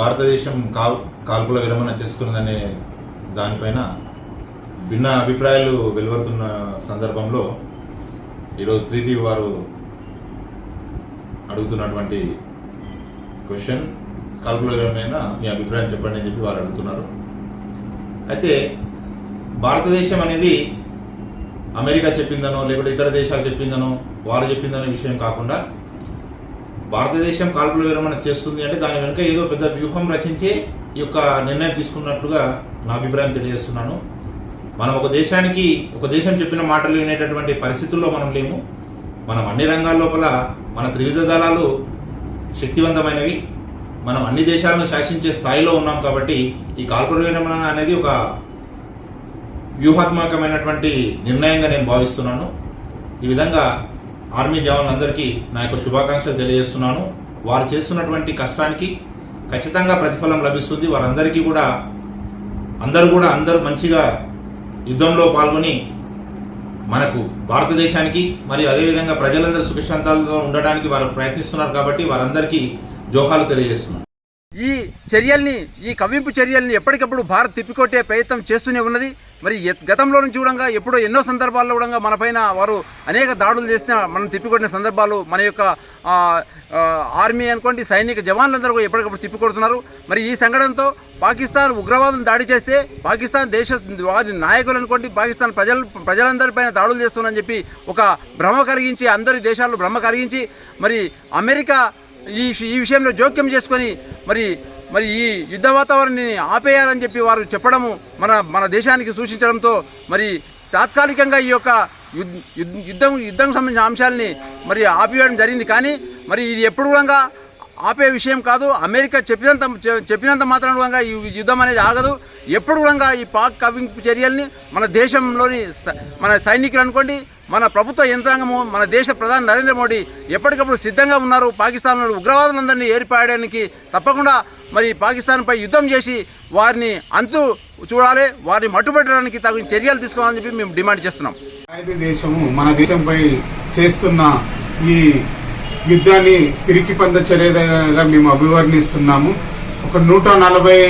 భారతదేశం కాల్ కాల్పుల విరమణ చేసుకున్నదనే దానిపైన భిన్న అభిప్రాయాలు వెలువడుతున్న సందర్భంలో ఈరోజు త్రీ టీవీ వారు అడుగుతున్నటువంటి క్వశ్చన్ కాల్పుల విరమణ మీ అభిప్రాయం చెప్పండి అని చెప్పి వారు అడుగుతున్నారు. అయితే భారతదేశం అనేది అమెరికా చెప్పిందనో లేకుంటే ఇతర దేశాలు చెప్పిందనో వారు చెప్పిందనే విషయం కాకుండా భారతదేశం కాల్పుల విరమణ చేస్తుంది అంటే దాని వెనుక ఏదో పెద్ద వ్యూహం రచించి ఈ యొక్క నిర్ణయం తీసుకున్నట్లుగా నా అభిప్రాయం తెలియజేస్తున్నాను. మనం ఒక దేశానికి ఒక దేశం చెప్పిన మాటలు వినేటటువంటి పరిస్థితుల్లో మనం లేము. మనం అన్ని రంగాల లోపల మన త్రివిధ దళాలు శక్తివంతమైనవి. మనం అన్ని దేశాలను శాసించే స్థాయిలో ఉన్నాం కాబట్టి ఈ కాల్పుల విరమణ అనేది ఒక వ్యూహాత్మకమైనటువంటి నిర్ణయంగా నేను భావిస్తున్నాను. ఈ విధంగా ఆర్మీ జవాన్లందరికీ నా యొక్క శుభాకాంక్షలు తెలియజేస్తున్నాను. వారు చేస్తున్నటువంటి కష్టానికి ఖచ్చితంగా ప్రతిఫలం లభిస్తుంది. వారందరికీ కూడా అందరూ కూడా అందరూ మంచిగా యుద్ధంలో పాల్గొని మనకు భారతదేశానికి మరియు అదేవిధంగా ప్రజలందరూ సుఖశాంతాలతో ఉండడానికి వారు ప్రయత్నిస్తున్నారు కాబట్టి వారందరికీ జోహాలు తెలియజేస్తున్నాను. ఈ చర్యల్ని ఈ కవ్వింపు చర్యల్ని ఎప్పటికప్పుడు భారత్ తిప్పికొట్టే ప్రయత్నం చేస్తూనే ఉన్నది. మరి గతంలో నుంచి కూడా ఎప్పుడో ఎన్నో సందర్భాల్లో కూడా మన పైన వారు అనేక దాడులు చేసిన మనం తిప్పికొట్టిన సందర్భాలు మన యొక్క ఆర్మీ అనుకోండి సైనిక జవాన్లందరూ కూడా ఎప్పటికప్పుడు తిప్పికొడుతున్నారు. మరి ఈ సంఘటనతో పాకిస్తాన్ ఉగ్రవాదం దాడి చేస్తే పాకిస్తాన్ దేశ వారి నాయకులు అనుకోండి పాకిస్తాన్ ప్రజలు ప్రజలందరిపైన దాడులు చేస్తున్నారని చెప్పి ఒక భ్రమ కలిగించి అందరి దేశాల్లో భ్రమ కలిగించి మరి అమెరికా ఈ ఈ విషయంలో జోక్యం చేసుకొని మరి మరి ఈ యుద్ధ వాతావరణాన్ని ఆపేయాలని చెప్పి వారు చెప్పడము మన మన దేశానికి సూచించడంతో మరి తాత్కాలికంగా ఈ యొక్క యుద్ధం యుద్ధం సంబంధించిన అంశాలని మరి ఆపివేయడం జరిగింది. కానీ మరి ఇది ఎప్పుడు కూడా ఆపే విషయం కాదు. అమెరికా చెప్పినంత చెప్పినంత మాత్రం కూడా ఈ యుద్ధం అనేది ఆగదు. ఎప్పుడు కూడా ఈ పాక్ కవింపు చర్యల్ని మన దేశంలోని మన సైనికులు అనుకోండి మన ప్రభుత్వ యంత్రాంగము మన దేశ ప్రధాని నరేంద్ర మోడీ ఎప్పటికప్పుడు సిద్ధంగా ఉన్నారు. పాకిస్తాన్లో ఉగ్రవాదులందరినీ ఏర్పడడానికి తప్పకుండా మరి పాకిస్తాన్పై యుద్ధం చేసి వారిని అంతు చూడాలి వారిని మట్టుపెట్టడానికి తగిన చర్యలు తీసుకోవాలని చెప్పి మేము డిమాండ్ చేస్తున్నాం. దేశము మన దేశంపై చేస్తున్న ఈ యుద్ధాన్ని పిరికి పంద చర్యగా మేము అభివర్ణిస్తున్నాము. ఒక నూట నలభై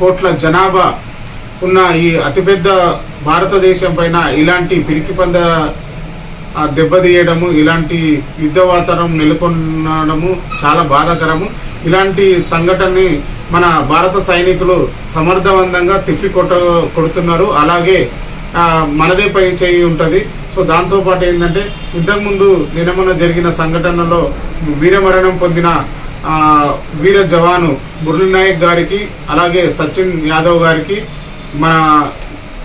కోట్ల జనాభా ఉన్న ఈ అతిపెద్ద భారతదేశం పైన ఇలాంటి పిరికి పంద దెబ్బతీయడము ఇలాంటి యుద్ధ వాతావరణం నెలకొనడము చాలా బాధాకరము. ఇలాంటి సంఘటనని మన భారత సైనికులు సమర్థవంతంగా తిప్పి కొట్ట కొడుతున్నారు. అలాగే మనదే పై చేయి ఉంటుంది. సో దాంతోపాటు ఏంటంటే ఇంతకుముందు నినమన జరిగిన సంఘటనలో వీరమరణం పొందిన వీర జవాను మురళీ నాయక్ గారికి అలాగే సచిన్ యాదవ్ గారికి మన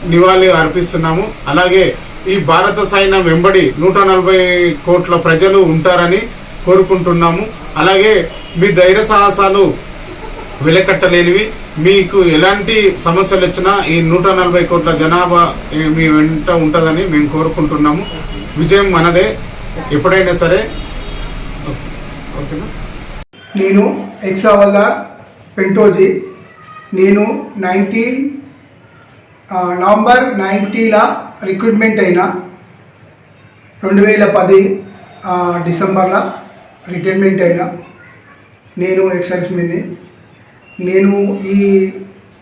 నివాళి అర్పిస్తున్నాము. అలాగే ఈ భారత సైన్యం వెంబడి నూట నలభై కోట్ల ప్రజలు ఉంటారని కోరుకుంటున్నాము. అలాగే మీ ధైర్య సాహసాలు వెలకట్టలేనివి. మీకు ఎలాంటి సమస్యలు వచ్చినా ఈ నూట నలభై కోట్ల జనాభా మీ వెంట ఉంటుందని మేము కోరుకుంటున్నాము. విజయం మనదే. ఎప్పుడైనా సరే. ఓకేనా? నేను ఎక్సావల్దార్ పెంటోజీ. నేను నైంటీ నవంబర్ నైంటీల రిక్రూట్మెంట్ అయిన రెండు వేల పది డిసెంబర్లో రిటైర్మెంట్ అయిన నేను ఎక్సైజ్మెన్ని. నేను ఈ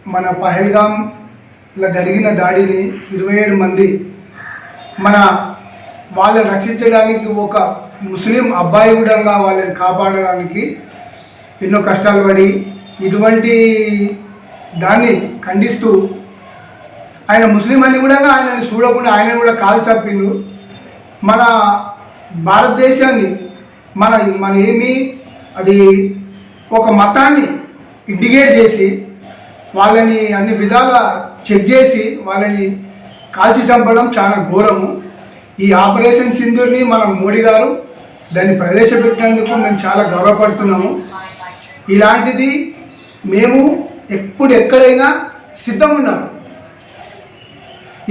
మన పహల్గాంలో జరిగిన దాడిని ఇరవై ఏడు మంది మన వాళ్ళని రక్షించడానికి ఒక ముస్లిం అబ్బాయి కూడా వాళ్ళని కాపాడడానికి ఎన్నో కష్టాలు పడి ఇటువంటి దాన్ని ఖండిస్తూ ఆయన ముస్లిం అని కూడా ఆయనని చూడకుండా ఆయన కూడా కాలు చప్పిండు మన భారతదేశాన్ని మన మన ఏమి అది ఒక మతాన్ని ఇండికేట్ చేసి వాళ్ళని అన్ని విధాల చెక్ చేసి వాళ్ళని కాల్చి చంపడం చాలా ఘోరము. ఈ ఆపరేషన్ సింధూర్ని మన మోడీ గారు దాన్ని ప్రవేశపెట్టినందుకు మేము చాలా గౌరవపడుతున్నాము. ఇలాంటిది మేము ఎప్పుడు ఎక్కడైనా సిద్ధం ఉన్నాము.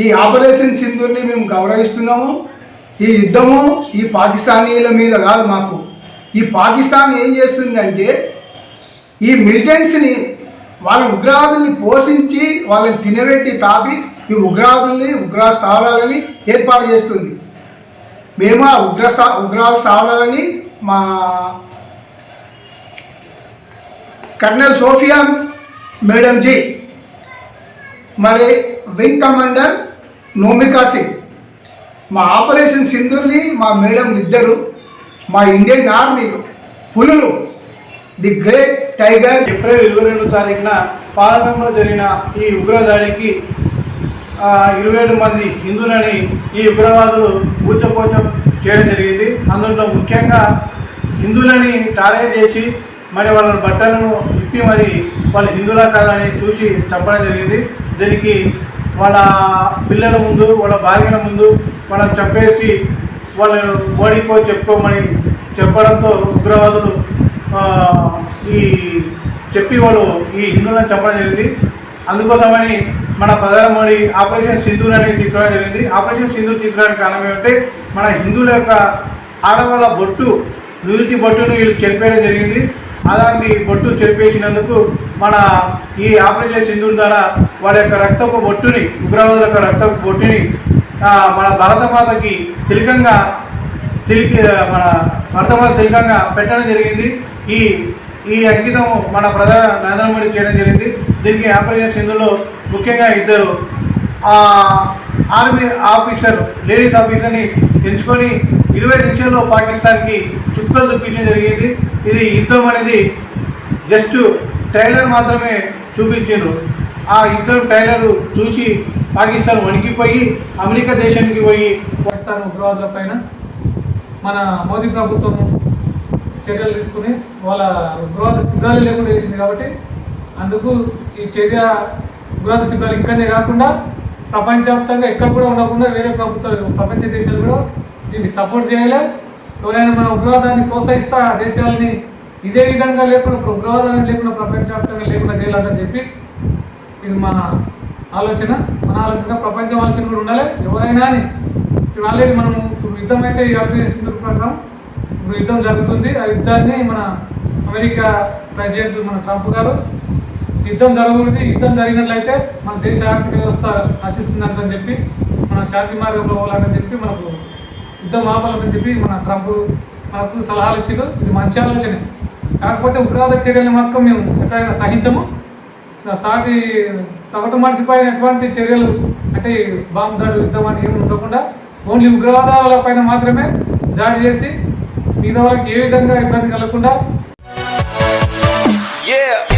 ఈ ఆపరేషన్ సింధుని మేము గౌరవిస్తున్నాము. ఈ యుద్ధము ఈ పాకిస్తానీల మీద కాదు మాకు. ఈ పాకిస్తాన్ ఏం చేస్తుందంటే ఈ మిలిటెంట్స్ని వాళ్ళ ఉగ్రవాదుల్ని పోషించి వాళ్ళని తినబెట్టి తాపి ఈ ఉగ్రవాదుల్ని ఉగ్ర స్థావరాలని ఏర్పాటు చేస్తుంది. మేము ఆ ఉగ్ర ఉగ్రవాద స్థావరాలని మా కర్నల్ సోఫియా మేడం జీ మరి వింగ్ కమాండర్ నోమికా సింగ్ మా ఆపరేషన్ సింధుల్ని మా మేడం ఇద్దరు మా ఇండియన్ ఆర్మీ పులులు ది గ్రేట్ టైగర్. ఏప్రిల్ ఇరవై రెండు తారీఖున పాలకంలో జరిగిన ఈ ఉగ్రదాడికి ఇరవై ఏడు మంది హిందువులని ఈ ఉగ్రవాదులు ఊచకోచం చేయడం జరిగింది. అందులో ముఖ్యంగా హిందువులని టార్గెట్ చేసి మరి వాళ్ళ బట్టలను ఇప్పి మరి వాళ్ళు హిందువులా కాదని చూసి చంపడం జరిగింది. దీనికి వాళ్ళ పిల్లల ముందు వాళ్ళ భార్యల ముందు వాళ్ళని చంపేసి వాళ్ళు మోడీకో చెప్పుకోమని చెప్పడంతో ఉగ్రవాదులు ఈ చెప్పి వాళ్ళు ఈ హిందువులను చంపడం జరిగింది. అందుకోసమని మన ప్రధాని మోడీ ఆపరేషన్ సింధు అనేది తీసుకోవడం జరిగింది. ఆపరేషన్ సింధు తీసుకోవడానికి కారణం ఏమంటే మన హిందువుల యొక్క ఆడవాళ్ళ బొట్టు నుదుటి బొట్టును వీళ్ళు చెరిపేయడం జరిగింది. అలాంటి బొట్టు చెరిపేసినందుకు మన ఈ ఆపరేషన్ సింధు ద్వారా వాడి యొక్క రక్తపు బొట్టుని ఉగ్రవాదుల యొక్క రక్తపు బొట్టుని మన భరతమాతకి తిలకంగా తిరిగి మన భరతమాత తిలకంగా పెట్టడం జరిగింది. ఈ ఈ అంకితం మన ప్రధాన నరేంద్ర మోడీ చేయడం జరిగింది. దీనికి ఆపరేషన్ సింధులో ముఖ్యంగా ఇద్దరు ఆర్మీ ఆఫీసర్ లేడీస్ ఆఫీసర్ని ఎంచుకొని ఇరవై నిమిషాల్లో పాకిస్తాన్కి చుక్కలు చూపించడం జరిగింది. ఇది యుద్ధం అనేది జస్ట్ ట్రైలర్ మాత్రమే చూపించారు. ఆ యుద్ధం ట్రైలర్ చూసి పాకిస్తాన్ వణికిపోయి అమెరికా దేశానికి పోయి పాకిస్తాన్ ఉగ్రవాదుల పైన మన మోదీ ప్రభుత్వం చర్యలు తీసుకుని వాళ్ళ ఉగ్రవాద శిబిరాలు లేకుండా చేసింది కాబట్టి అందుకు ఈ చర్య ఉగ్రవాద శిబిరాలు ఇక్కడనే కాకుండా ప్రపంచవ్యాప్తంగా ఎక్కడ కూడా ఉండకుండా వేరే ప్రభుత్వాలు ప్రపంచ దేశాలు కూడా దీన్ని సపోర్ట్ చేయాలి. ఎవరైనా మన ఉగ్రవాదాన్ని ప్రోత్సహిస్తా ఆ దేశాలని ఇదే విధంగా లేకుండా ఉగ్రవాదాన్ని లేకుండా ప్రపంచవ్యాప్తంగా లేకుండా చేయాలని చెప్పి ఇది మన ఆలోచన. మన ఆలోచన ప్రపంచం ఆలోచన కూడా ఉండాలి. ఎవరైనా అని ఇప్పుడు ఆల్రెడీ మనం ఇప్పుడు యుద్ధం అయితే యాత్ర ప్రకారం ఇప్పుడు యుద్ధం జరుగుతుంది. ఆ యుద్ధాన్ని మన అమెరికా ప్రెసిడెంట్ మన ట్రంప్ గారు యుద్ధం జరగకూడదు. యుద్ధం జరిగినట్లయితే మన దేశ ఆర్థిక వ్యవస్థ నశిస్తుందంటని చెప్పి మన శాంతి మార్గంలో పోవాలని చెప్పి మనకు యుద్ధం ఆపాలని చెప్పి మన ట్రంప్ మనకు సలహాలు ఇచ్చారు ఇది మంచి ఆలోచనే. కాకపోతే ఉగ్రవాద చర్యలు మాత్రం మేము ఎక్కడైనా సహించము. సాటి సగటు మనిషిపై ఎటువంటి చర్యలు అంటే బాంబు దాడి యుద్ధం అని ఏమి ఉండకుండా ఓన్లీ ఉగ్రవాదాల పైన మాత్రమే దాడి చేసి మిగతా వాళ్ళకి ఏ విధంగా ఇబ్బంది కలగకుండా Yeah.